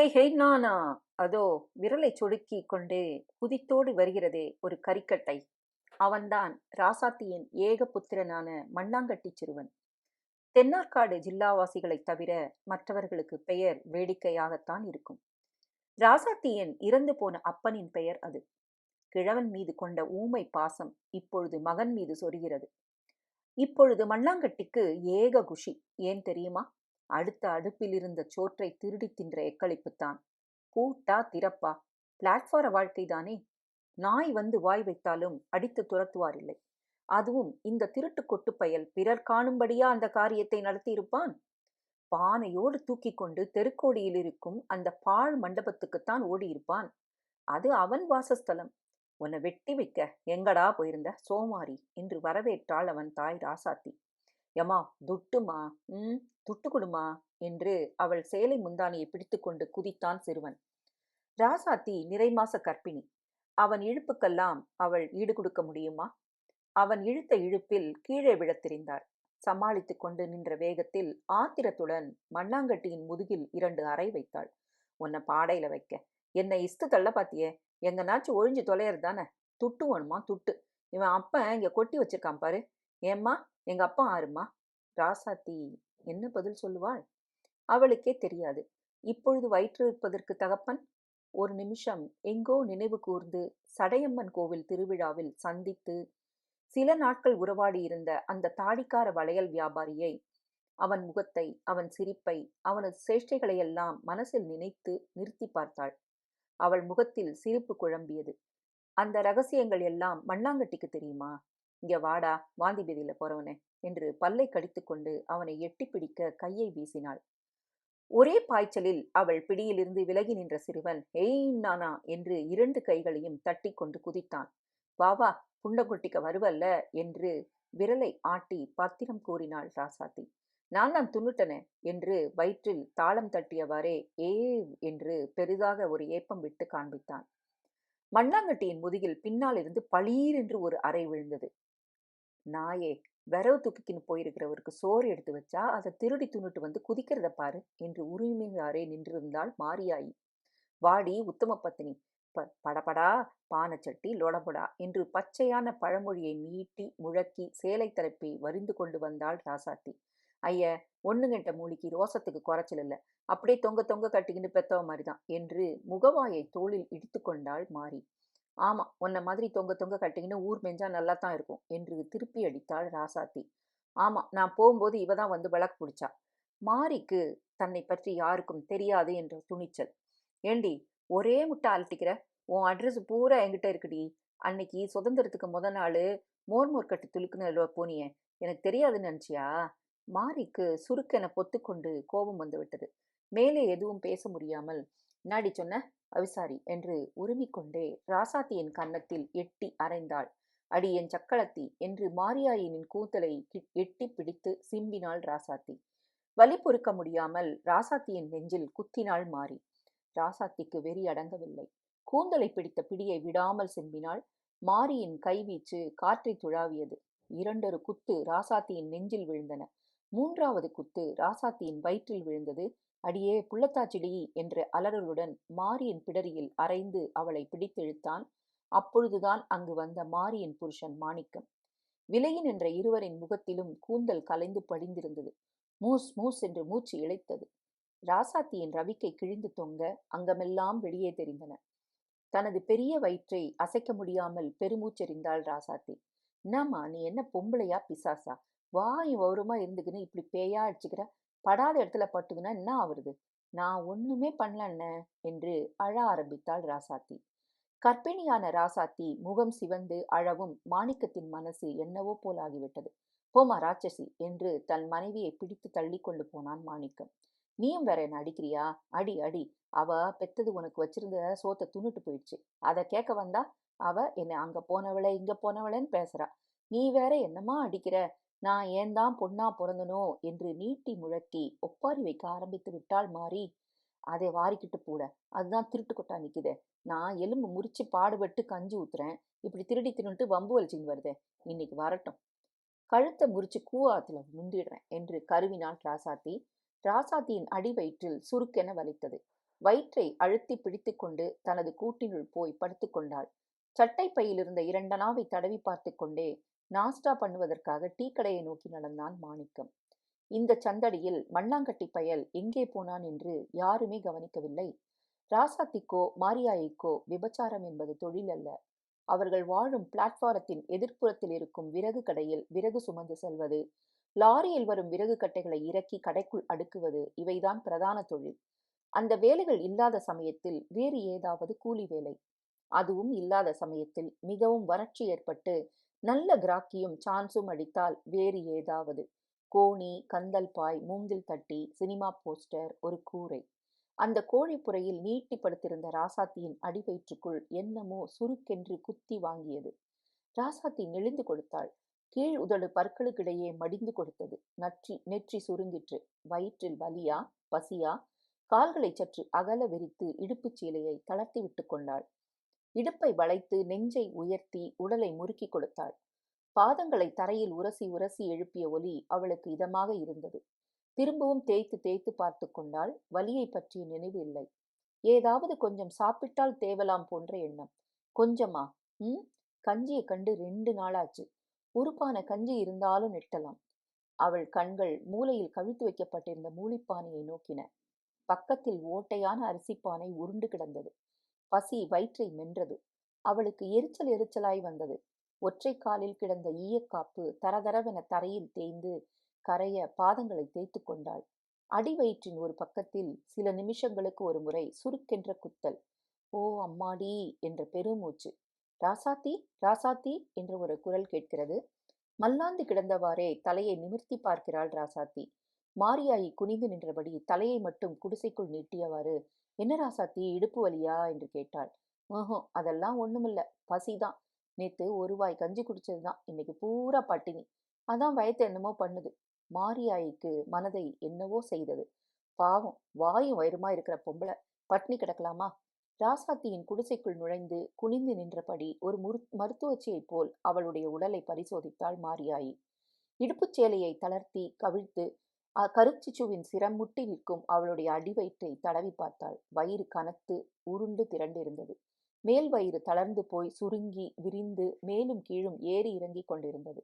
ஹே ஹே நானா? அதோ விரலை சொடுக்கி கொண்டு குதித்தோடு வருகிறதே ஒரு கரிக்கட்டை அவன்தான் ராசாத்தியின் ஏக புத்திரனான மண்ணாங்கட்டி சிறுவன். தென்னார்காடு ஜில்லாவாசிகளைத் தவிர மற்றவர்களுக்கு பெயர் வேடிக்கையாகத்தான் இருக்கும். ராசாத்தியின் இறந்து போன அப்பனின் பெயர் அது. கிழவன் மீது கொண்ட ஊமை பாசம் இப்பொழுது மகன் மீது சொரிகிறது. இப்பொழுது மண்ணாங்கட்டிக்கு ஏக குஷி. ஏன் தெரியுமா? அடுத்த அடுப்பில் இருந்த சோற்றை திருடி தின்ற எக்களிப்புத்தான். பூட்டா திறப்பா. பிளாட்ஃபார வாழ்க்கைதானே. நாய் வந்து வாய் வைத்தாலும் அடித்து துரத்துவார் இல்லை அதுவும் இந்த திருட்டு கொட்டுப்பயல் பிறர் காணும்படியா அந்த காரியத்தை நடத்தியிருப்பான்? பானையோடு தூக்கி கொண்டு தெருக்கோடியில் இருக்கும் அந்த பாழ் மண்டபத்துக்குத்தான் ஓடியிருப்பான். அது அவன் வாசஸ்தலம். உன்னை வெட்டி வைக்க எங்கடா போயிருந்த? சோமாரி என்று வரவேற்றாள் அவன் தாய் ராசாத்தி. யமா துட்டுமா? ம் துட்டு கொடுமா என்று அவள் சேலை முந்தானியை பிடித்துக்கொண்டு குதித்தான் சிறுவன். ராசாத்தி நிறைமாச கற்பிணி. அவன் இழுப்புக்கெல்லாம் அவள் ஈடு கொடுக்க முடியுமா? அவன் இழுத்த இழுப்பில் கீழே விழத் தெரிந்தாள் சமாளித்துக் கொண்டு நின்ற வேகத்தில் ஆத்திரத்துடன் மண்ணாங்கட்டியின் முதுகில் இரண்டு அறை வைத்தாள். உன்னை பாடையில வைக்க. என்னை இஸ்து தள்ள பாத்தியே? எங்கனாச்சும் ஒழிஞ்சு தொலையறதானே துட்டு வேணுமா? துட்டு. இவன் அப்பன் இங்க கொட்டி வச்சிருக்கான் பாரு. ஏம்மா எங்க அப்பா ஆறுமா? ராசாத்தி என்ன பதில் சொல்லுவாள்? அவளுக்கே தெரியாது. இப்பொழுது வயிற்றிருப்பதற்கு தகப்பன் ஒரு நிமிஷம் எங்கோ நினைவு கூர்ந்து சடையம்மன் கோவில் திருவிழாவில் சந்தித்து சில நாட்கள் உறவாடி இருந்த அந்த தாடிக்கார வளையல் வியாபாரியை அவன் முகத்தை அவன் சிரிப்பை அவனது சேஷ்டைகளையெல்லாம் மனசில் நினைத்து நிறுத்தி பார்த்தாள். அவள் முகத்தில் சிரிப்பு குழம்பியது. அந்த ரகசியங்கள் எல்லாம் மண்ணாங்கட்டிக்கு தெரியுமா? இங்க வாடா வாந்தி பேதியில போறவனே என்று பல்லை கடித்துக்கொண்டு அவனை எட்டி பிடிக்க கையை வீசினாள். ஒரே பாய்ச்சலில் அவள் பிடியிலிருந்து விலகி நின்ற சிறுவன் ஏய் நானா? என்று இரண்டு கைகளையும் தட்டி கொண்டு குதித்தான். வா வா புண்டகுட்டிக்க வருவல்ல? என்று விரலை ஆட்டி பத்திரம் கூறினாள் ராசாத்தி. நான் தான் துண்ணுட்டனே என்று வயிற்றில் தாளம் தட்டியவாறே ஏ என்று பெரிதாக ஒரு ஏப்பம் விட்டு காண்பித்தான். மண்ணாங்கட்டியின் முதுகில் பின்னால் இருந்து பளீர் என்று ஒரு அறை விழுந்தது. நாயே விரவு தூக்கிக்கின்னு போயிருக்கிறவருக்கு சோறு எடுத்து வச்சா அதை திருடி துண்ணுட்டு வந்து குதிக்கிறத பாரு என்று உரிமையாரே நின்றிருந்தாள் மாரியாயி. வாடி உத்தம பத்தினி ப படபடா பானச்சட்டி லொடபடா என்று பச்சையான பழமொழியை நீட்டி முழக்கி சேலை தரப்பி வரிந்து கொண்டு வந்தாள் ராசாத்தி. ஐய ஒண்ணுங்கட்ட மூலிக்கு ரோசத்துக்கு குறைச்சல் இல்லை. அப்படியே தொங்க தொங்க கட்டிக்கிட்டு பெத்தவ மாதிரிதான் என்று முகவாயை தோளில் இடித்து கொண்டாள் மாறி ஆமா. உன்ன மாதிரி தொங்க தொங்க கட்டிங்கன்னு ஊர் மெஞ்சா நல்லா தான் இருக்கும் என்று திருப்பி அடித்தாள் ராசாத்தி. ஆமா நான் போகும்போது இவ தான் வந்து விளக்கு பிடிச்சா. மாரிக்கு தன்னை பற்றி யாருக்கும் தெரியாது என்ற துணிச்சல். ஏண்டி ஒரே முட்டை அலட்டிக்கிற? உன் அட்ரஸ் பூரா என்கிட்ட இருக்குடி. அன்னைக்கு சுதந்திரத்துக்கு முத நாள் மோர் மோர் கட்டு துளுக்குன்னு போனியே. எனக்கு தெரியாதுன்னு நினச்சியா? மாரிக்கு சுருக்கென பொத்துக்கொண்டு கோபம் வந்து விட்டது. மேலே எதுவும் பேச முடியாமல் நாடி சொன்ன? அவிசாரி என்று உருமிக்கொண்டே ராசாத்தியின் கன்னத்தில் எட்டி அரைந்தாள். அடி என் சக்களத்தி என்று மாரியாயினின் கூத்தலை எட்டி பிடித்து சிம்பினாள் ராசாத்தி. வலி பொறுக்க முடியாமல் ராசாத்தியின் நெஞ்சில் குத்தினாள் மாறி ராசாத்திக்கு வெறி அடங்கவில்லை. கூந்தலை பிடித்த பிடியை விடாமல் சிம்பினாள். மாரியின் கைவீச்சு காற்றை துழாவியது. இரண்டொரு குத்து ராசாத்தியின் நெஞ்சில் விழுந்தன. மூன்றாவது குத்து ராசாத்தியின் வயிற்றில் விழுந்தது. அடியே புள்ளத்தாச்சிடி என்ற அலறலுடன் மாரியின் பிடரியில் அரைந்து அவளை பிடித்தெழுத்தான். அப்பொழுதுதான் அங்கு வந்த மாரியின் புருஷன் மாணிக்கம். விலையின் என்ற இருவரின் முகத்திலும் கூந்தல் கலைந்து படிந்திருந்தது. மூஸ் மூஸ் என்று மூச்சு இழைத்தது. ராசாத்தியின் ரவிக்கை கிழிந்து தொங்க அங்கமெல்லாம் வெளியே தெரிந்தன. தனது பெரிய வயிற்றை அசைக்க முடியாமல் பெருமூச்செறிந்தாள் ராசாத்தி. என்னம்மா நீ என்ன பொம்பளையா பிசாசா? வாய் ஓரமா இருந்துக்குன்னு இப்படி பேயா அடிச்சுக்கிற? படாத இடத்துல பட்டுதுன்னா என்ன ஆகுறது நான் ஒண்ணுமே பண்ணலண்ண என்று அழ ஆரம்பித்தாள் ராசாத்தி. கர்ப்பிணியான ராசாத்தி முகம் சிவந்து அழவும் மாணிக்கத்தின் மனசு என்னவோ போலாகிவிட்டது போமா ராட்சசி என்று தன் மனைவியை பிடித்து தள்ளி கொண்டு போனான் மாணிக்கம். நீயும் வேற என்ன அடிக்கிறியா? அடி அடி. அவ பெத்தது உனக்கு வச்சிருந்த சோத்தை துண்ணுட்டு போயிடுச்சு. அதை கேட்க வந்தா அவ என்னை அங்க போனவளை இங்க போனவளேன்னு பேசுறா. நீ வேற என்னமா அடிக்கிற? நான் ஏன் தான் பொண்ணா பிறந்தனோ என்று நீட்டி முழக்கி ஒப்பாரி வைக்க ஆரம்பித்து விட்டால் மாறி அதை வாரிக்கிட்டு போட. அதுதான் திருட்டு கொட்டா நிக்குதே. நான் எலும்பு முறிச்சு பாடுபட்டு கஞ்சி ஊத்துறேன். இப்படி திருடி திருட்டு வம்பு வலிச்சின்னு வருதே. இன்னைக்கு வரட்டும். கழுத்தை முறிச்சு கூவாத்துல முந்திடுறேன் என்று கருவினாள் ராசாத்தி. ராசாத்தியின் அடி வயிற்றில் சுருக்கென வலித்தது. வயிற்றை அழுத்தி பிடித்துக்கொண்டு தனது கூட்டினுள் போய் படுத்துக்கொண்டாள். சட்டை பையில் இருந்த இரண்டனாவை தடவி பார்த்து கொண்டே நாஸ்டா பண்ணுவதற்காக டீ கடையை நோக்கி நடந்தான் மாணிக்கம். இந்த சந்தடியில் மண்ணாங்கட்டி பயல் எங்கே போனான் என்று யாருமே கவனிக்கவில்லை. ராசாத்திக்கோ மாரியாயிக்கோ விபச்சாரம் என்பது தொழில் அல்ல. அவர்கள் வாழும் பிளாட்ஃபாரத்தின் எதிர்ப்புறத்தில் இருக்கும் விறகு கடையில் விறகு சுமந்து செல்வது லாரியில் வரும் விறகு கட்டைகளை இறக்கி கடைக்குள் அடுக்குவது இவைதான் பிரதான தொழில். அந்த வேலைகள் இல்லாத சமயத்தில் வேறு ஏதாவது கூலி வேலை. அதுவும் இல்லாத சமயத்தில் மிகவும் வறட்சி ஏற்பட்டு நல்ல கிராக்கியும் சான்ஸும் அடித்தால் வேறு ஏதாவது. கோணி கந்தல் பாய் மூங்கில் தட்டி சினிமா போஸ்டர் ஒரு கூரை. அந்த கோழிப்புறையில் நீட்டி படுத்திருந்த ராசாத்தியின் அடிவயிற்றுக்குள் என்னமோ சுருக்கென்று குத்தி வாங்கியது. ராசாத்தி நெளிந்து கொடுத்தாள். கீழ் உதடு பற்களுக்கிடையே மடிந்து கொடுத்தது. நற்றி நெற்றி சுருங்கிற்று. வயிற்றில் வலியா பசியா? கால்களை சற்று அகல விரித்து இடுப்புச் சீலையை தளர்த்தி விட்டு கொண்டாள். இடுப்பை வளைத்து நெஞ்சை உயர்த்தி உடலை முறுக்கி கொடுத்தாள். பாதங்களை தரையில் உரசி உரசி எழுப்பிய ஒலி அவளுக்கு இதமாக இருந்தது. திரும்பவும் தேய்த்து தேய்த்து பார்த்து கொண்டால் வலியை பற்றிய நினைவு இல்லை. ஏதாவது கொஞ்சம் சாப்பிட்டால் தேவலாம் போன்ற எண்ணம். கொஞ்சமா? ம்? கஞ்சியை கண்டு ரெண்டு நாளாச்சு. உருப்பான கஞ்சி இருந்தாலும் நெட்டலாம் அவள் கண்கள் மூலையில் கவிழ்த்து வைக்கப்பட்டிருந்த மூலிப்பானையை நோக்கின. பக்கத்தில் ஓட்டையான அரிசிப்பானை உருண்டு கிடந்தது. பசி வயிற்றை மென்றது. அவளுக்கு எரிச்சல் எரிச்சலாய் வந்தது. ஒற்றை காலில் கிடந்த ஈயக்காப்பு தரதரவென தரையில் தேய்ந்து கரைய பாதங்களை தேய்த்து கொண்டாள். அடி வயிற்றின் ஒரு பக்கத்தில் சில நிமிஷங்களுக்கு ஒரு முறை சுருக்கென்ற குத்தல். ஓ அம்மாடி என்ற பெருமூச்சு. ராசாத்தி ராசாத்தி என்ற ஒரு குரல் கேட்கிறது. மல்லாந்து கிடந்தவாறே தலையை நிமிர்த்தி பார்க்கிறாள் ராசாத்தி. மாரியாயி குனிந்து நின்றபடி தலையை மட்டும் குடிசைக்குள் நீட்டியவாறு என்ன ராசாத்தி இடுப்பு வலியா? என்று கேட்டாள். ஓஹோ அதெல்லாம் ஒண்ணுமில்ல. பசிதான் நேத்து ஒரு வாய் கஞ்சி குடிச்சதுதான் இன்னைக்கு பூரா பட்டினி. அதான் வயத்தை என்னமோ பண்ணுது. மாரியாய்க்கு மனதை என்னவோ செய்தது. பாவம் வாயும் வயிறுமா இருக்கிற பொம்பளை. பட்னி கிடக்கலாமா? ராசாத்தியின் குடிசைக்குள் நுழைந்து குனிந்து நின்றபடி ஒரு முரு மருத்துவச்சியைப் போல் அவளுடைய உடலை பரிசோதித்தாள் மாரியாயி. இடுப்புச் சேலையை தளர்த்தி கவிழ்த்து கருச்சிச்சுவின் சிரம் முட்டி நிற்கும் அவளுடைய அடிவயிற்றை தடவி பார்த்தாள். வயிறு கனத்து உருண்டு திரண்டிருந்தது. மேல் வயிறு தளர்ந்து போய் சுருங்கி விரிந்து மேலும் கீழும் ஏறி இறங்கிக் கொண்டிருந்தது.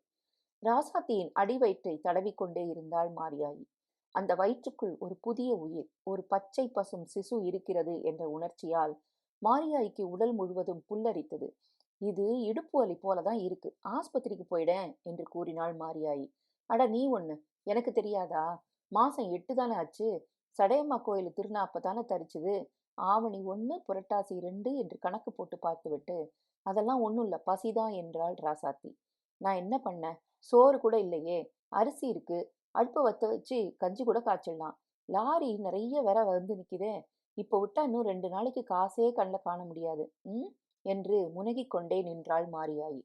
ராசாத்தியின் அடிவயிற்றை தடவிக்கொண்டே இருந்தாள் மாரியாயி. அந்த வயிற்றுக்குள் ஒரு புதிய உயிர் ஒரு பச்சை பசும் சிசு இருக்கிறது என்ற உணர்ச்சியால் மாரியாய்க்கு உடல் முழுவதும் புல்லரித்தது. இது இடுப்பு வலி போலதான் இருக்கு. ஆஸ்பத்திரிக்கு போயிடேன் என்று கூறினாள் மாரியாயி. அட நீ ஒண்ணு எனக்கு தெரியாதா? மாசம் எட்டு தானே ஆச்சு. சடையம்மா கோயில் திருநாப்ப தானே தரிச்சுது. ஆவணி ஒன்று புரட்டாசி ரெண்டு என்று கணக்கு போட்டு பார்த்துவிட்டு அதெல்லாம் ஒன்றும் இல்லை பசிதான் என்றாள் ராசாத்தி. நான் என்ன பண்ணேன் சோறு கூட இல்லையே. அரிசி இருக்கு. அடுப்பு வத்த வச்சு கஞ்சி கூட காய்ச்சிடலாம். லாரி நிறைய வேற வந்து நிற்குதே இப்போ விட்டா இன்னும் ரெண்டு நாளைக்கு காசே கண்ணில் காண முடியாது. ம்? என்று முனகிக் கொண்டே நின்றாள் மாரியாயி.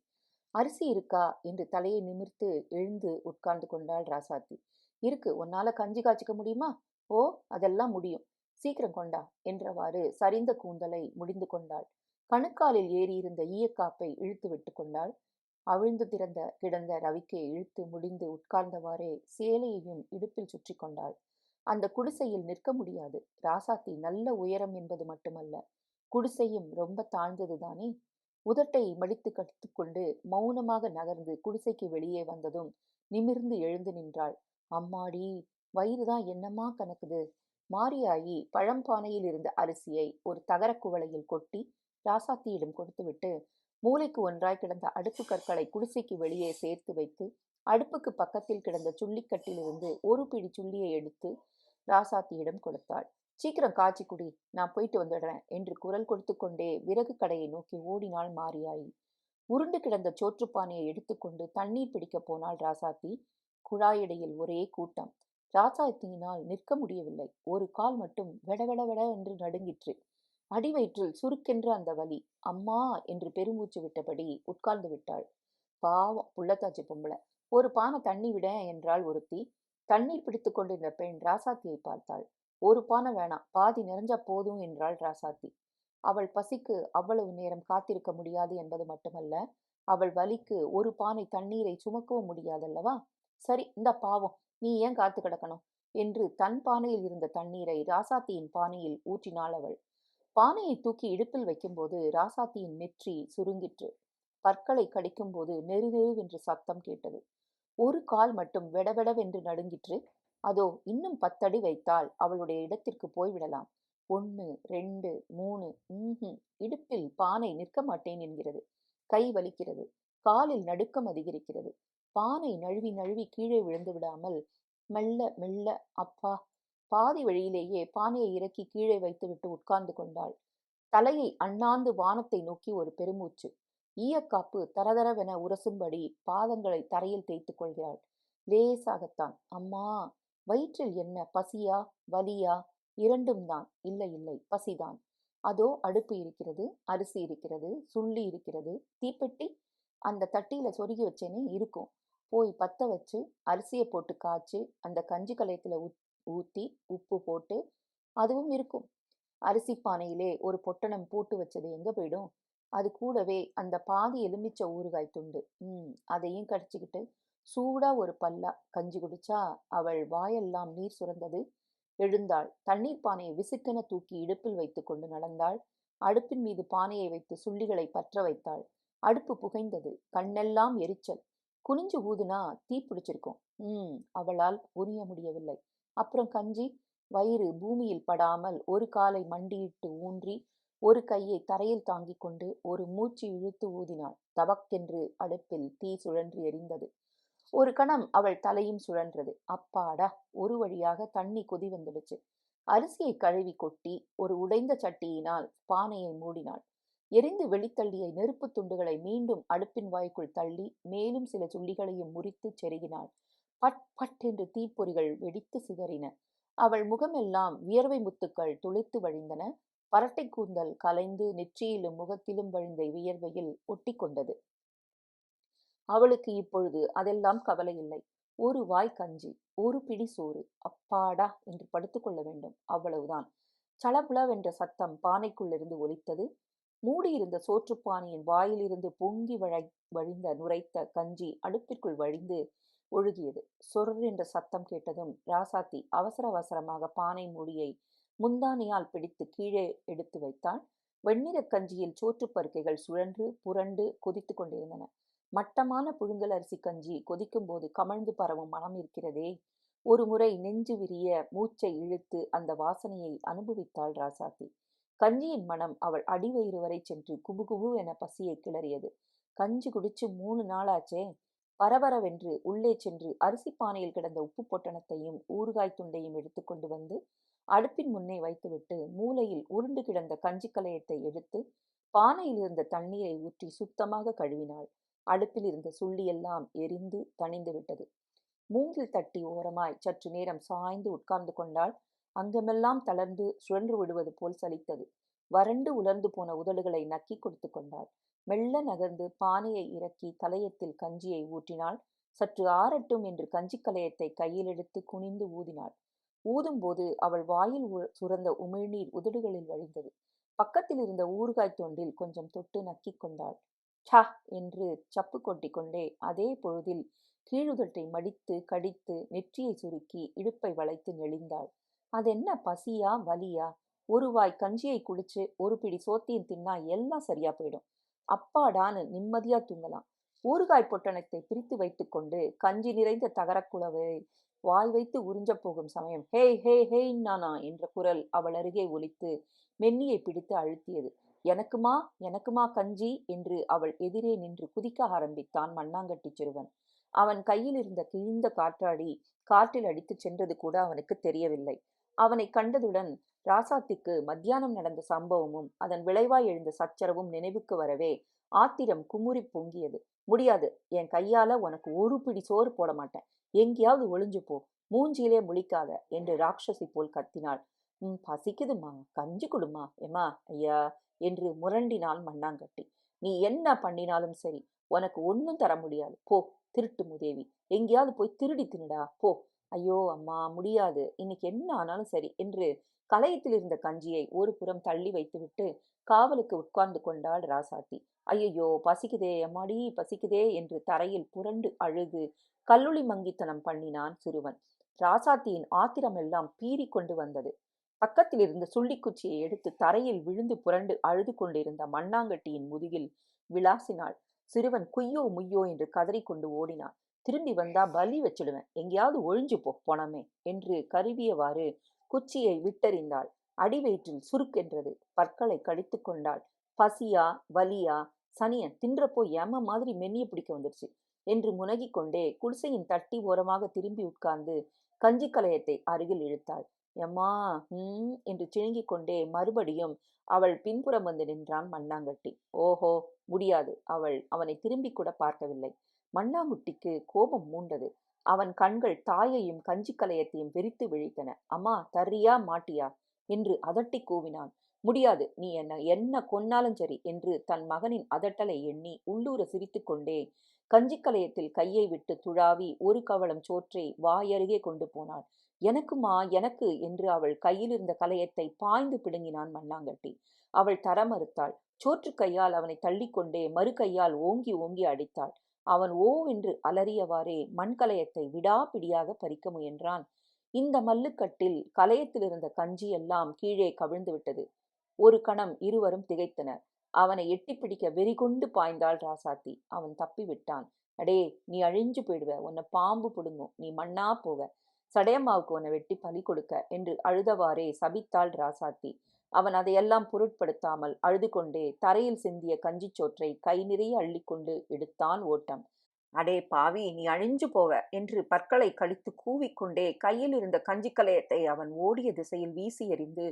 அரிசி இருக்கா? என்று தலையை நிமிர்த்து எழுந்து உட்கார்ந்து கொண்டாள் ராசாத்தி. இருக்கு. உன்னால கஞ்சி காய்ச்சிக்க முடியுமா? ஓ அதெல்லாம் முடியும். சீக்கிரம் கொண்டா. என்றவாறு சரிந்த கூந்தலை முடிந்து கொண்டாள். கணுக்காலில் ஏறியிருந்த ஈயக்காப்பை இழுத்து விட்டு கொண்டாள். அவிழ்ந்து திறந்த கிடந்த ரவிக்கை இழுத்து முடிந்து உட்கார்ந்தவாறே சேலையையும் இடுப்பில் சுற்றி கொண்டாள். அந்த குடிசையில் நிற்க முடியாது. ராசாத்தி நல்ல உயரம் என்பது மட்டுமல்ல குடிசையும் ரொம்ப தாழ்ந்ததுதானே? உதட்டை மடித்து கடித்துக்கொண்டு மௌனமாக நகர்ந்து குடிசைக்கு வெளியே வந்ததும் நிமிர்ந்து எழுந்து நின்றாள். அம்மாடி வயிறுதான் என்னம்மா கணக்குது? மாரியாயி பழம்பானையில் இருந்த அரிசியை ஒரு தகரக் குவளையில் கொட்டி ராசாத்தியிடம் கொடுத்துவிட்டு மூளைக்கு ஒன்றாய் கிடந்த அடுப்பு கற்களை குடிசைக்கு வெளியே சேர்த்து வைத்து அடுப்புக்கு பக்கத்தில் கிடந்த சுள்ளிக்கட்டிலிருந்து ஒரு பிடி சுள்ளியை எடுத்து ராசாத்தியிடம் கொடுத்தாள். சீக்கிரம் காய்ச்சி குடி நான் போயிட்டு வந்துடுறேன் என்று குரல் கொடுத்து கொண்டே விறகு கடையை நோக்கி ஓடினாள் மாரியாயி. உருண்டு கிடந்த சோற்றுப்பானையை எடுத்துக்கொண்டு தண்ணீர் பிடிக்க போனாள் ராசாத்தி. குழாயிடையில் ஒரே கூட்டம். ராசாத்தியினால் நிற்க முடியவில்லை. ஒரு கால் மட்டும் வெடவெட வெட என்று நடுங்கிற்று. அடிவயிற்றில் சுருக்கென்று அந்த வலி அம்மா என்று பெருமூச்சு விட்டபடி உட்கார்ந்து விட்டாள். பாவம் புள்ளத்தாச்சி பொம்பளை. ஒரு பானை தண்ணி விட என்றாள் ஒருத்தி. தண்ணீர் பிடித்து கொண்டிருந்த பெண் ராசாத்தியை பார்த்தாள். ஒரு பானை வேணாம். பாதி நிறைஞ்சா போதும் என்றாள் ராசாத்தி. அவள் பசிக்கு அவ்வளவு நேரம் காத்திருக்க முடியாது என்பது மட்டுமல்ல அவள் வலிக்கு ஒரு பானை தண்ணீரை சுமக்கவும் முடியாதல்லவா? சரி இந்த பாவம் நீ ஏன் காத்து கிடக்கணும்? என்று தன் பானையில் இருந்த தண்ணீரை ராசாத்தியின் பானையில் ஊற்றினாள் அவள். பானையை தூக்கி இடுப்பில் வைக்கும்போது ராசாத்தியின் நெற்றி சுருங்கிற்று. பற்களை கடிக்கும்போது நெரு நெருவென்று சத்தம் கேட்டது. ஒரு கால் மட்டும் வெடவெடவென்று நடுங்கிற்று. அதோ இன்னும் பத்தடி வைத்தால் அவளுடைய இடத்திற்கு போய்விடலாம். ஒன்று ரெண்டு மூணு ம்ஹும் இடுப்பில் பானை நிற்க மாட்டேன் என்கிறது. கை வலிக்கிறது. காலில் நடுக்கம் அதிகரிக்கிறது. பானை நழுவி நழுவி கீழே விழுந்து விடாமல் மெல்ல மெல்ல அப்பா பாதி வழியிலேயே பானையை இறக்கி கீழே வைத்துவிட்டு உட்கார்ந்து கொண்டாள். தலையை அண்ணாந்து வானத்தை நோக்கி ஒரு பெருமூச்சு. ஈயக்காப்பு தரதரவென உரசும்படி பாதங்களை தரையில் தேய்த்து கொள்கிறாள். லேசாகத்தான் அம்மா வயிற்றில் என்ன? பசியா? வலியா? இரண்டும் தான். இல்லை இல்லை. பசிதான். அதோ அடுப்பு இருக்கிறது அரிசி இருக்கிறது சுள்ளி இருக்கிறது தீப்பெட்டி அந்த தட்டியில சொருகி வச்சேனே இருக்கும். போய் பத்த வச்சு அரிசியை போட்டு காய்ச்சி அந்த கஞ்சி கலையத்துல ஊத்தி உப்பு போட்டு அதுவும் இருக்கும். அரிசி பானையிலே ஒரு பொட்டணம் போட்டு வச்சது எங்க போயிடும்? அது கூடவே அந்த பாதி எலுமிச்ச ஊறுகாய் துண்டு. ம் அதையும் கடிச்சிக்கிட்டு சூடா ஒரு பல்லா கஞ்சி குடிச்சா அவள் வாயெல்லாம் நீர் சுரந்தது. எழுந்தாள். தண்ணீர் பானையை விசுக்கென தூக்கி இடுப்பில் வைத்து கொண்டு நடந்தாள். அடுப்பின் மீது பானையை வைத்து சுள்ளிகளை பற்ற வைத்தாள். அடுப்பு புகைந்தது. கண்ணெல்லாம் எரிச்சல். குனிஞ்சு ஊதுனா தீ பிடிச்சிருக்கும். ம் அவளால் புரிய முடியவில்லை. அப்புறம் கஞ்சி? வயிறு பூமியில் படாமல் ஒரு காலை மண்டியிட்டு ஊன்றி ஒரு கையை தரையில் தாங்கிக் கொண்டு ஒரு மூச்சு இழுத்து ஊதினாள். தவக்கென்று அடுப்பில் தீ சுழன்று எரிந்தது. ஒரு கணம் அவள் தலையும் சுழன்றது. அப்பாடா ஒரு வழியாக தண்ணி கொதி வந்துடுச்சு. அரிசியை கழுவி கொட்டி ஒரு உடைந்த சட்டியினால் பானையை மூடினாள். எரிந்து வெளித்தள்ளிய நெருப்பு துண்டுகளை மீண்டும் அடுப்பின் வாய்க்குள் தள்ளி மேலும் சில சுள்ளிகளையும் முறித்து செருகினாள். பட் பட் என்று தீப்பொறிகள் வெடித்து சிதறின. அவள் முகமெல்லாம் வியர்வை முத்துக்கள் துளைத்து வழிந்தன. பரட்டை கூந்தல் கலைந்து நெற்றியிலும் முகத்திலும் வழிந்த வியர்வையில் ஒட்டி கொண்டது அவளுக்கு இப்பொழுது அதெல்லாம் கவலை இல்லை. ஒரு வாய் கஞ்சி ஒரு பிடி சோறு அப்பாடா என்று படுத்துக்கொள்ள வேண்டும். அவ்வளவுதான். சளபுளவென்ற சத்தம் பானைக்குள்ளிருந்து ஒலித்தது. மூடியிருந்த சோற்றுப்பானையின் வாயிலிருந்து பொங்கி வழ வழிந்த நுரைத்த கஞ்சி அடுப்பிற்குள் வழிந்து ஒழுகியது. சொர் என்ற சத்தம் கேட்டதும் ராசாத்தி அவசர அவசரமாக பானை மூடியை முந்தானையால் பிடித்து கீழே எடுத்து வைத்தாள் வெண்ணிறக் கஞ்சியில் சோற்றுப் பருக்கைகள் சுழன்று புரண்டு கொதித்து கொண்டிருந்தன. மட்டமான புழுங்கல் அரிசி கஞ்சி கொதிக்கும் போது கமழ்ந்து பரவும் மனம் இருக்கிறதே. ஒரு முறை நெஞ்சு விரிய மூச்சை இழுத்து அந்த வாசனையை அனுபவித்தாள் ராசாத்தி. கஞ்சியின் மனம் அவள் அடிவயிறு வரை சென்று குபுகுபு என பசியை கிளறியது. கஞ்சி குடிச்சு மூணு நாளாச்சே. பரபரவென்று உள்ளே சென்று அரிசி பானையில் கிடந்த உப்பு பொட்டணத்தையும் ஊறுகாய் துண்டையும் எடுத்துக்கொண்டு வந்து அடுப்பின் முன்னே வைத்துவிட்டு மூலையில் உருண்டு கிடந்த கஞ்சி கலையத்தை எடுத்து பானையில் இருந்த தண்ணீரை ஊற்றி சுத்தமாக கழுவினாள். அடுப்பில் இருந்த சுள்ளியெல்லாம் எரிந்து தணிந்து விட்டது. மூங்கில் தட்டி ஓரமாய் சற்று நேரம் சாய்ந்து உட்கார்ந்து கொண்டாள் அங்கமெல்லாம் தளர்ந்து சுழன்று விடுவது போல் சலித்தது. வறண்டு உலர்ந்து போன உதடுகளை நக்கி கொடுத்து கொண்டாள். மெல்ல நகர்ந்து பானையை இறக்கி கலையத்தில் கஞ்சியை ஊற்றினாள். சற்று ஆறட்டும் என்று கஞ்சி கலையத்தை கையில் எடுத்து குனிந்து ஊதினாள். ஊதும்போது அவள் வாயில் சுரந்த உமிழ்நீர் உதடுகளில் வழிந்தது. பக்கத்தில் இருந்த ஊறுகாய் தொண்டில் கொஞ்சம் தொட்டு நக்கிக் கொண்டாள். சா என்று சப்பு கொட்டி கொண்டே அதே பொழுதில் கீழுதட்டை மடித்து கடித்து நெற்றியை சுருக்கி இடுப்பை வளைத்து நெளிந்தாள். அதென்ன பசியா வலியா? ஒரு வாய் கஞ்சியை குளிச்சு ஒரு பிடி சோத்தியும் தின்னா எல்லாம் சரியா போயிடும். அப்பாடான்னு நிம்மதியா தூங்கலாம். ஊறுகாய் பொட்டணத்தை பிரித்து வைத்துக்கொண்டு கஞ்சி நிறைந்த தகரக்குழவை வாய் வைத்து உறிஞ்ச போகும் சமயம் ஹே ஹே ஹே நானா என்ற குரல் அவள் அருகே ஒலித்து மென்னியை பிடித்து அழுத்தியது. எனக்குமா எனக்குமா கஞ்சி? என்று அவள் எதிரே நின்று குதிக்க ஆரம்பித்தான் மண்ணாங்கட்டி சிறுவன். அவன் கையில் இருந்த கிழிந்த காற்றாடி காற்றில் அடித்துச் சென்றது கூட அவனுக்கு தெரியவில்லை. அவனை கண்டதுடன் ராசாத்திக்கு மத்தியானம் நடந்த சம்பவமும் அதன் விளைவாய் எழுந்த சச்சரவும் நினைவுக்கு வரவே ஆத்திரம் குமுறி பொங்கியது. முடியாது என் கையால உனக்கு ஒரு பிடி சோறு போட மாட்டேன். எங்கேயாவது ஒளிஞ்சு போ. மூஞ்சியிலே முழிக்காத என்று ராட்சசி போல் கத்தினாள். ம் பசிக்குதுமா கஞ்சி கொடுமா. ஏமா ஐயா என்று முரண்டினாள் மண்ணாங்கட்டி. நீ என்ன பண்ணினாலும் சரி உனக்கு ஒன்றும் தர முடியாது. போ திருட்டு முதேவி. எங்கேயாவது போய் திருடி தின்னுடா. போ. ஐயோ அம்மா முடியாது. இன்னைக்கு என்ன ஆனாலும் சரி என்று கலையத்தில் இருந்த கஞ்சியை ஒரு புறம் தள்ளி வைத்துவிட்டு காவலுக்கு உட்கார்ந்து கொண்டாள் ராசாத்தி. ஐயையோ பசிக்குதே அம்மாடி பசிக்குதே என்று தரையில் புரண்டு அழுது கல்லுளி மங்கித்தனம் பண்ணினான் சிறுவன். ராசாத்தியின் ஆத்திரமெல்லாம் பீறி கொண்டு வந்தது. பக்கத்தில் இருந்த சுள்ளிக்குச்சியை எடுத்து தரையில் விழுந்து புரண்டு அழுது கொண்டிருந்த மண்ணாங்கட்டியின் முதுகில் விளாசினாள். சிறுவன் குய்யோ முய்யோ என்று கதறிக்கொண்டு ஓடினான். திரும்பி வந்தா பலி வச்சிடுவேன். எங்கேயாவது ஒழிஞ்சு போ போனமே என்று கருவியவாறு குச்சியை விட்டறிந்தாள். அடிவயிற்றில் சுருக்கென்றது பற்களை கடித்து கொண்டாள். பசியா வலியா? சனியன் தின்றப்போ ஏம மாதிரி மென்னிய பிடிக்க வந்துருச்சு என்று முனகிக் கொண்டே குடிசையின் தட்டி ஓரமாக திரும்பி உட்கார்ந்து கஞ்சி கலையத்தை அருகில் இழுத்தாள். எம்மா ஹம் என்று சிணுங்கிக் கொண்டே மறுபடியும் அவள் பின்புறம் வந்து நின்றான் மண்ணாங்கட்டி. ஓஹோ முடியாது. அவள் அவனை திரும்பி கூட பார்க்கவில்லை. மண்ணாங்குட்டிக்கு கோபம் மூண்டது. அவன் கண்கள் தாயையும் கஞ்சி கலையத்தையும் வெறித்து விழித்தன. அம்மா தர்றியா மாட்டியா? என்று அதட்டி கூவினான். முடியாது நீ என்ன என்ன கொன்னாலும் சரி என்று தன் மகனின் அதட்டலை எண்ணி உள்ளூர சிரித்துக்கொண்டே கஞ்சிக்கலையத்தில் கையை விட்டு துழாவி ஒரு கவளம் சோற்றை வாயருகே கொண்டு போனாள். எனக்குமா எனக்கு என்று அவள் கையில் இருந்த கலையத்தை பாய்ந்து பிடுங்கினான் மண்ணாங்கட்டி. அவள் தர மறுத்தாள் சோற்று கையால் அவனை தள்ளிக்கொண்டே மறு கையால் ஓங்கி ஓங்கி அடித்தாள். அவன் ஓ என்று அலறியவாறே மண்கலயத்தை விடாப்பிடியாக பறிக்க முயன்றான். இந்த மல்லுக்கட்டில் கலயத்தில் இருந்த கஞ்சி எல்லாம் கீழே கவிழ்ந்து விட்டது. ஒரு கணம் இருவரும் திகைத்தனர். அவனை எட்டி பிடிக்க வெறிகொண்டு பாய்ந்தாள் ராசாத்தி. அவன் தப்பி விட்டான் அடே நீ அழிஞ்சு போயிடுவ. உன்னை பாம்பு பிடுங்கும். நீ மண்ணா போக. சடையம்மாவுக்கு உன்னை வெட்டி பலி கொடுக்க என்று அழுதவாறே சபித்தாள் ராசாத்தி. அவன் அதையெல்லாம் பொருட்படுத்தாமல் அழுது கொண்டே தரையில் சிந்திய கஞ்சிச்சோற்றை கை நிறைய அள்ளிக்கொண்டு எடுத்தான் ஓட்டம். அடே பாவி நீ அழிஞ்சு போவ என்று பற்களை கழித்து கூவிக்கொண்டே கையில் இருந்த கஞ்சிக்கலையத்தை அவன் ஓடிய திசையில் வீசி எறிந்து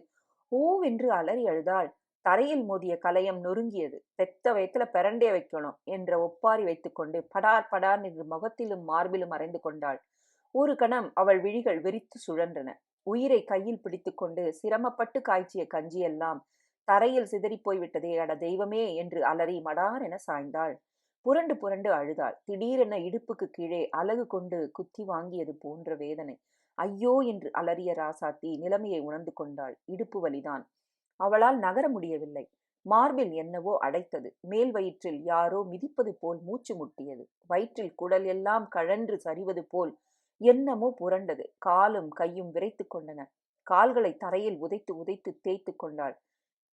ஓவென்று அலறி அழுதாள். தரையில் மோதிய கலையம் நொறுங்கியது. பெத்த வயத்துல பெரண்டே வைக்கணும் என்ற ஒப்பாரி வைத்துக்கொண்டு படார் படார் என்று முகத்திலும் மார்பிலும் அறைந்து கொண்டாள். ஒரு கணம் அவள் விழிகள் வெறித்து சுழன்றன. உயிரை கையில் பிடித்துக்கொண்டு சிரமப்பட்டு காய்ச்சிய கஞ்சியெல்லாம் தரையில் சிதறிப் போய்விட்டதே அட தெய்வமே என்று அலறி மடார் என சாய்ந்தாள். புரண்டு புரண்டு அழுதாள். திடீரென இடுப்புக்கு கீழே அலகு கொண்டு குத்தி வாங்கியது போன்ற வேதனை. ஐயோ என்று அலறிய ராசாத்தி நிலைமையை உணர்ந்து கொண்டாள். இடுப்பு வலிதான். அவளால் நகர முடியவில்லை. மார்பில் என்னவோ அடைத்தது. மேல் வயிற்றில் யாரோ மிதிப்பது போல் மூச்சு முட்டியது. வயிற்றில் குடல் எல்லாம் கழன்று சரிவது போல் என்னமோ புரண்டது. காலும் கையும் விரைத்து கொண்டன. கால்களை தரையில் உதைத்து உதைத்து தேய்த்து கொண்டாள்.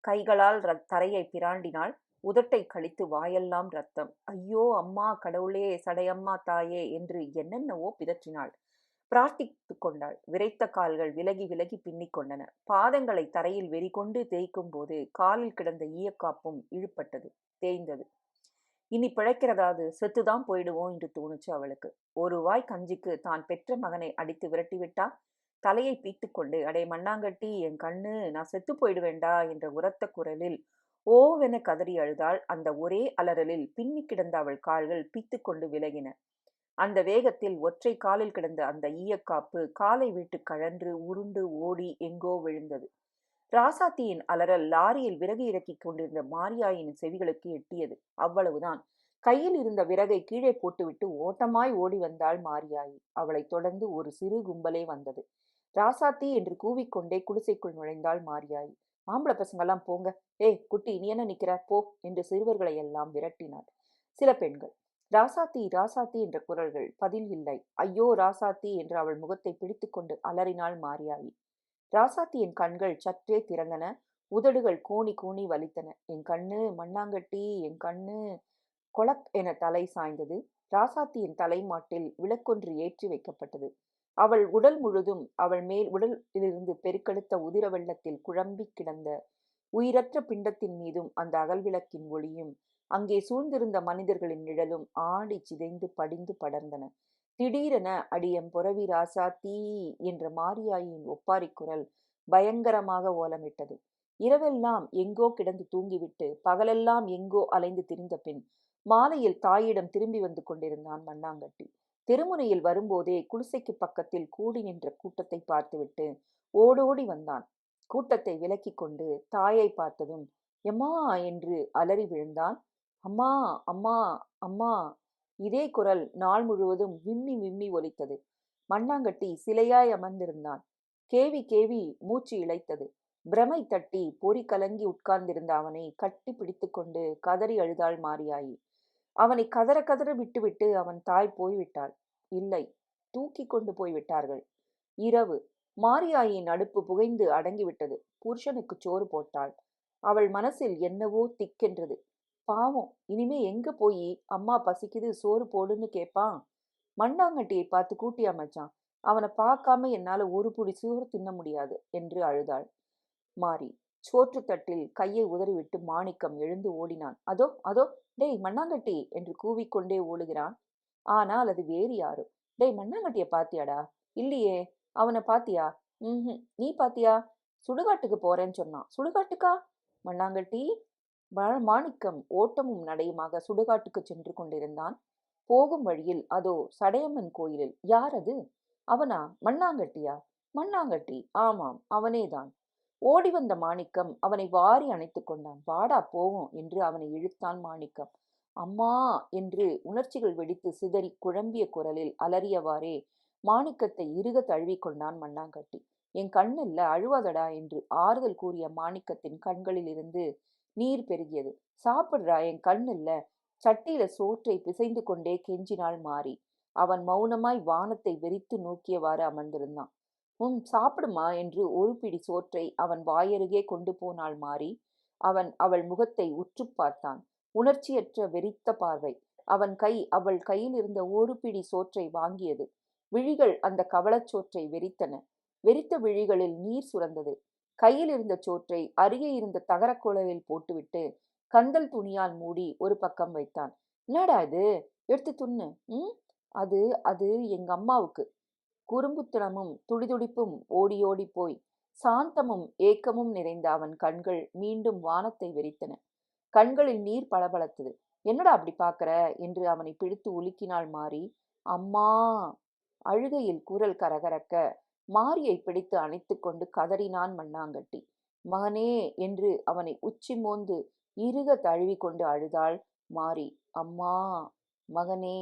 கைகளால் தரையை பிராண்டினாள். உதட்டை கழித்து வாயெல்லாம் ரத்தம். ஐயோ அம்மா கடவுளே சடையம்மா தாயே என்று என்னென்னவோ பிதற்றினாள். பிரார்த்தித்து கொண்டாள். விரைத்த கால்கள் விலகி விலகி பின்னிக் கொண்டன. பாதங்களை தரையில் வெறிகொண்டு தேய்க்கும் போது காலில் கிடந்த ஈயக்காப்பும் இழுப்பட்டது தேய்ந்தது. இனி பிழைக்கிறதாவது செத்துதான் போயிடுவோம் என்று தோணுச்சு அவளுக்கு. ஒரு வாய் கஞ்சிக்கு தான் பெற்ற மகனை அடித்து விரட்டிவிட்டா? தலையை பீத்து கொண்டு அடே மண்ணாங்கட்டி என் கண்ணு நான் செத்து போயிடுவேண்டா என்ற உரத்த குரலில் ஓவென கதறி அழுதாள் அந்த ஒரே அலறலில் பின்னி கிடந்த அவள் கால்கள் பீத்து கொண்டு விலகின. அந்த வேகத்தில் ஒற்றை காலில் கிடந்த அந்த ஈயக்காப்பு காலை விட்டு கழன்று உருண்டு ஓடி எங்கோ விழுந்தது. ராசாத்தியின் அலறல் லாரியில் விறகு இறக்கிக் கொண்டிருந்த மாரியாயின் செவிகளுக்கு எட்டியது. அவ்வளவுதான். கையில் இருந்த விறகை கீழே போட்டுவிட்டு ஓட்டமாய் ஓடி வந்தாள் மாரியாயி. அவளைத் தொடர்ந்து ஒரு சிறு கும்பலே வந்தது. ராசாத்தி என்று கூவிக்கொண்டே குடிசைக்குள் நுழைந்தாள் மாரியாயி. ஆம்பளை பசங்கெல்லாம் போங்க. ஏய் குட்டி நீ என்ன நிக்கிற? போ என்று சிறுவர்களை எல்லாம் விரட்டினார் சில பெண்கள். ராசாத்தி ராசாத்தி என்ற குரல்கள் பதில் இல்லை. ஐயோ ராசாத்தி என்று அவள் முகத்தை பிடித்துக்கொண்டு அலறினாள் மாரியாயி. ராசாத்தியின் கண்கள் சற்றே திறந்தன. உதடுகள் கூனி கூனி வலித்தன. என் கண்ணு மண்ணாங்கட்டி என் கண்ணு! கொளக் என தலை சாய்ந்தது. ராசாத்தியின் தலைமாட்டில் விளக்கொன்று ஏற்றி வைக்கப்பட்டது. அவள் உடல் முழுதும் அவள் மேல் உடலிலிருந்து பெருக்கெடுத்த உதிர வெள்ளத்தில் குழம்பி கிடந்த உயிரற்ற பிண்டத்தின் மீதும் அந்த அகல்விளக்கின் ஒளியும் அங்கே சூழ்ந்திருந்த மனிதர்களின் நிழலும் ஆடி சிதைந்து படிந்து படர்ந்தன. திடீரென அடியம் புறவி ராசா தீ என்ற மாரியாயின் ஒப்பாரி குரல் பயங்கரமாக ஓலமிட்டது. இரவெல்லாம் எங்கோ கிடந்து தூங்கிவிட்டு பகலெல்லாம் எங்கோ அலைந்து திரிந்த பின் மாலையில் தாயிடம் திரும்பி வந்து கொண்டிருந்தான் மண்ணாங்கட்டி. திருமுனையில் வரும்போதே குடிசைக்கு பக்கத்தில் கூடி நின்ற கூட்டத்தை பார்த்துவிட்டு ஓடோடி வந்தான். கூட்டத்தை விலக்கி கொண்டு தாயை பார்த்ததும் எம்மா என்று அலறி விழுந்தான். அம்மா அம்மா அம்மா இதே குரல் நாள் முழுவதும் விம்மி விம்மி ஒலித்தது. மண்ணாங்கட்டி சிலையாய் அமர்ந்திருந்தான். கேவி கேவி மூச்சு இழைத்தது. பிரமை தட்டி பொறி கலங்கி உட்கார்ந்திருந்த அவனை கட்டி பிடித்து கொண்டு கதறி அழுதாள் மாரியாயி. அவனை கதற கதற விட்டுவிட்டு அவன் தாய் போய்விட்டாள். இல்லை தூக்கி கொண்டு போய்விட்டார்கள். இரவு. மாரியாயின் அடுப்பு புகைந்து அடங்கிவிட்டது. புருஷனுக்கு சோறு போட்டாள். அவள் மனசில் என்னவோ திக்கென்றது. பாவம். இனிமே எங்க போய் அம்மா பசிக்குது சோறு போடுன்னு கேட்பான் மண்ணாங்கட்டியை பார்த்து கூட்டியா மச்சான்? அவனை பார்க்காம என்னால ஒரு புடி சோறு தின்ன முடியாது என்று அழுதாள். மாறி சோற்று தட்டில் கையை உதறிவிட்டு மாணிக்கம் எழுந்து ஓடினான். அதோ அதோ டேய் மண்ணாங்கட்டி! என்று கூவிக்கொண்டே ஓடுகிறான். ஆனால் அது வேறு யாரும். டேய் மண்ணாங்கட்டிய பாத்தியாடா இல்லையே. அவனை பாத்தியா ம் நீ பாத்தியா சுடுகாட்டுக்கு போறேன்னு சொன்னான். சுடுகாட்டுக்கா? மண்ணாங்கட்டி மாணிக்கம் ஓட்டமும் நடையுமாக சுடுகாட்டுக்கு சென்று கொண்டிருந்தான். போகும் வழியில் அதோ சடையம்மன் கோயிலில். யார் அது அவனா? மண்ணாங்கட்டியா? மண்ணாங்கட்டி. ஆமாம் அவனேதான். ஓடி வந்த மாணிக்கம் அவனை வாரி அணைத்து கொண்டான். வாடா போவோம் என்று அவனை இழுத்தான் மாணிக்கம். அம்மா என்று உணர்ச்சிகள் வெடித்து சிதறி குழம்பிய குரலில் அலறியவாறே மாணிக்கத்தை இறுக தழுவிக்கொண்டான் மண்ணாங்கட்டி. என் கண்ணில்ல அழுவாதடா என்று ஆறுதல் கூறிய மாணிக்கத்தின் கண்களில் இருந்து நீர் பெருகியது. சாப்பிடுறா என் கண்ணில்ல? சட்டியில சோற்றை பிசைந்து கொண்டே கெஞ்சினாள் மாறி அவன் மௌனமாய் வானத்தை வெறித்து நோக்கியவாறு அமர்ந்திருந்தான். உம் சாப்பிடுமா? என்று ஒரு பிடி சோற்றை அவன் வாயருகே கொண்டு போனாள் மாறி அவன் அவள் முகத்தை உற்று பார்த்தான். உணர்ச்சியற்ற வெறித்த பார்வை. அவன் கை அவள் கையில் இருந்த ஒரு பிடி சோற்றை வாங்கியது. விழிகள் அந்த கவளச்சோற்றை வெறித்தன. வெறித்த விழிகளில் நீர் சுரந்தது. கையில் இருந்த சோற்றை அருகே இருந்த தகரக்குழலில் போட்டுவிட்டு கந்தல் துணியால் மூடி ஒரு பக்கம் வைத்தான். என்னடா இது? எடுத்து துண்ணு. ம் அது அது எங்க அம்மாவுக்கு. குறும்புத்தனமும் துடிதுடிப்பும் ஓடி ஓடி போய் சாந்தமும் ஏக்கமும் நிறைந்த அவன் கண்கள் மீண்டும் வானத்தை வெறித்தன. கண்களில் நீர் பளபளத்தது. என்னடா அப்படி பார்க்கற என்று அவனை பிடித்து உலுக்கினாள் மாறி அம்மா. அழுகையில் குரல் கரகரக்க மாரியை பிடித்து அணைத்து கொண்டு கதறினான் மண்ணாங்கட்டி. மகனே! என்று அவனை உச்சி மோந்து இறுக தழுவி கொண்டு அழுதாள் மாரி. அம்மா! மகனே!